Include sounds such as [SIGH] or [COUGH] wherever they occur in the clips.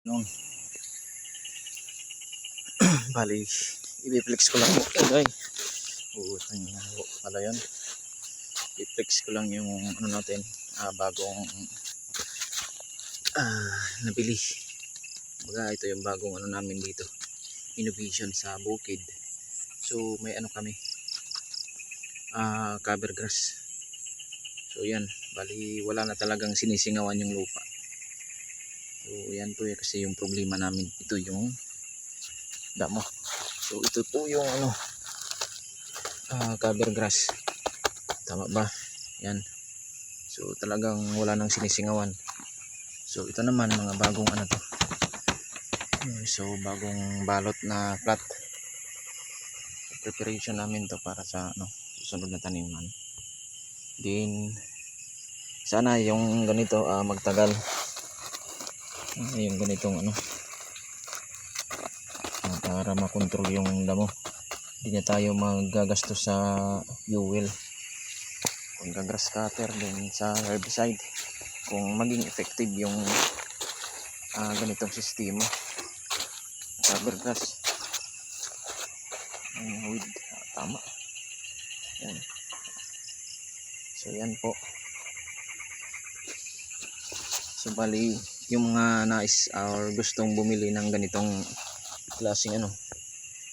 Nung [CLEARS THROAT] bali, i-flex ko lang guys. Oo, ito yung naho pala yun. I-flex ko lang yung ano natin, ah, bagong ah, nabili. Baga, ito yung bagong ano namin dito. Innovation sa bukid. So, may ano kami. Ah, cover grass. So, yan. Bali, wala na talagang sinisingawan yung lupa. So, yan po eh, kasi yung problema namin. Ito yung damo. So, ito po yung ano, ah, cover grass. Tama ba? Yan. So, talagang wala nang sinisingawan. So, ito naman mga bagong ano to. Hmm, So, bagong balot na plat. Preparation namin to para sa ano, susunod na taniman. Din, sana yung ganito ah, magtagal. Ah, yung ganitong ano, ah, para makontrol yung damo. Hindi na tayo magagastos sa fuel. Kung grass cutter din sa herbicide. Kung maging effective yung ah, ganitong sistema. Cover grass. Ang weed. Ah, tama. Yan. So yan po. So yung mga nais or gustong bumili ng ganitong klaseng ano.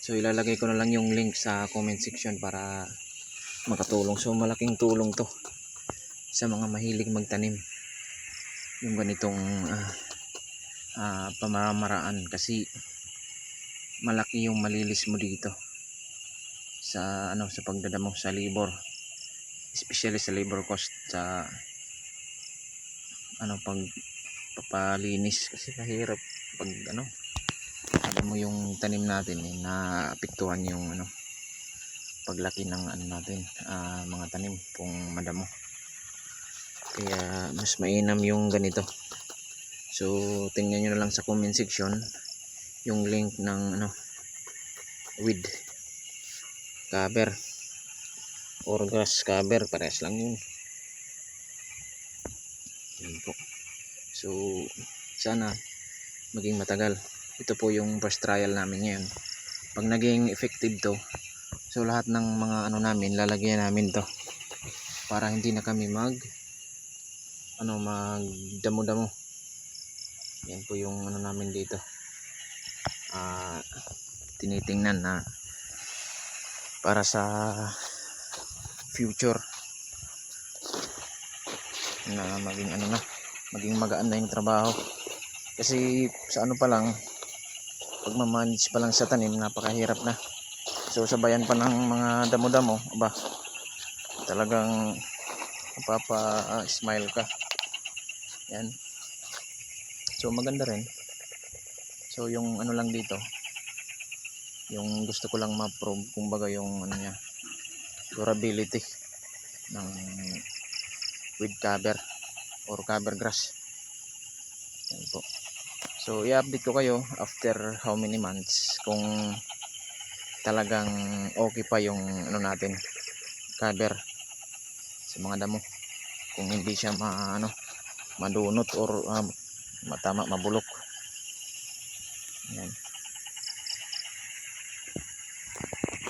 So ilalagay ko na lang yung link sa comment section para makatulong. So malaking tulong to sa mga mahilig magtanim. Yung ganitong ah, ah, pamamaraan kasi malaki yung malilis mo dito sa ano sa pagdadamo sa labor especially sa labor cost sa ano pag papalinis kasi mahirap pag ano alam mo yung tanim natin eh, naapektuhan yung ano paglaki ng ano natin ah, mga tanim kung madamo. Kaya mas mainam yung ganito. So tingnan nyo na lang sa comment section yung link ng ano with cover or grass cover parehas lang yun. Yun po so sana maging matagal. Ito po yung first trial namin ngayon. Pag naging effective to so lahat ng mga ano namin lalagyan namin to. Para hindi na kami mag ano mag damo damo yan po yung ano namin dito. Ah tinitingnan na para sa future. Na maging ano na maging magaan na yung trabaho. Kasi sa ano pa lang pag mamanage pa lang sa tanim napakahirap na. So sabayan pa ng mga damo-damo aba talagang mapapa ah, smile ka. Yan. So maganda rin. So yung ano lang dito yung gusto ko lang ma-prove kumbaga yung ano niya durability ng with cover or cover grass. Yan po. So i-update ko kayo after how many months kung talagang okay pa yung ano natin cover sa mga damo. Kung hindi siya ma ano madunot or um, matama mabulok. Yan